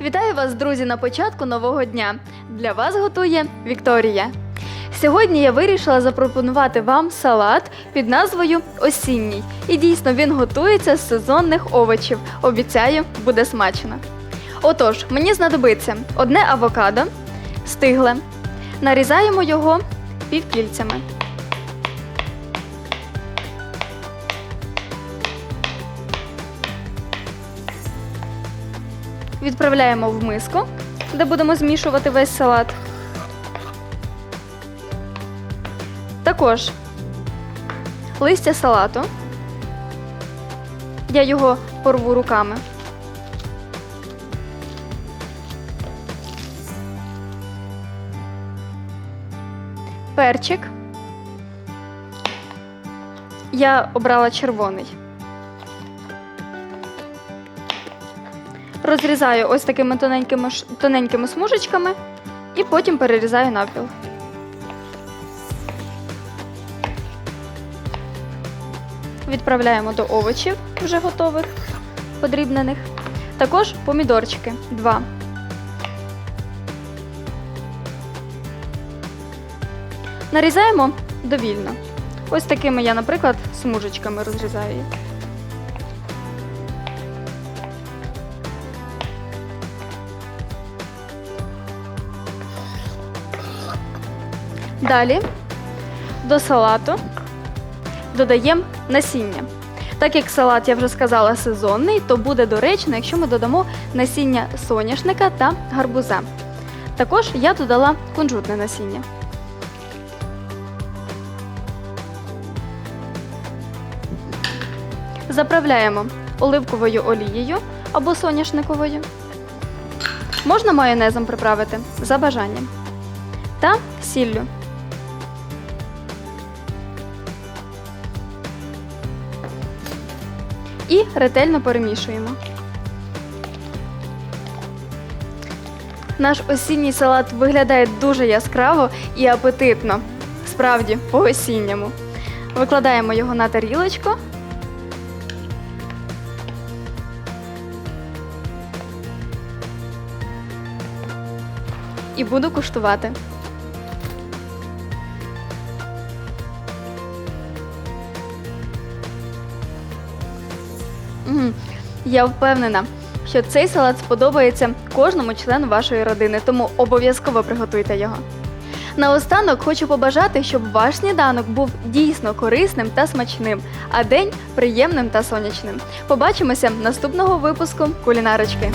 Вітаю вас, друзі, на початку нового дня. Для вас готує Вікторія. Сьогодні я вирішила запропонувати вам салат під назвою Осінній. І дійсно він готується з сезонних овочів. Обіцяю, буде смачно. Отож, мені знадобиться одне авокадо, стигле. Нарізаємо його півкільцями. Відправляємо в миску, де будемо змішувати весь салат. Також листя салату. Я його порву руками. Перчик. Я обрала червоний. Розрізаю ось такими тоненькими, тоненькими смужечками і потім перерізаю навпіл. Відправляємо до овочів вже готових, подрібнених. Також помідорчики два. Нарізаємо довільно. Ось такими я, наприклад, смужечками розрізаю їх. Далі до салату додаємо насіння. Так як салат, я вже сказала, сезонний, то буде доречно, якщо ми додамо насіння соняшника та гарбуза. Також я додала кунжутне насіння. Заправляємо оливковою олією або соняшниковою. Можна майонезом приправити за бажанням. Та сіллю. І ретельно перемішуємо. Наш осінній салат виглядає дуже яскраво і апетитно. Справді, по-осінньому. Викладаємо його на тарілочку. І буду куштувати. Я впевнена, що цей салат сподобається кожному члену вашої родини, тому обов'язково приготуйте його. Наостанок хочу побажати, щоб ваш сніданок був дійсно корисним та смачним, а день приємним та сонячним. Побачимося наступного випуску кулінарочки.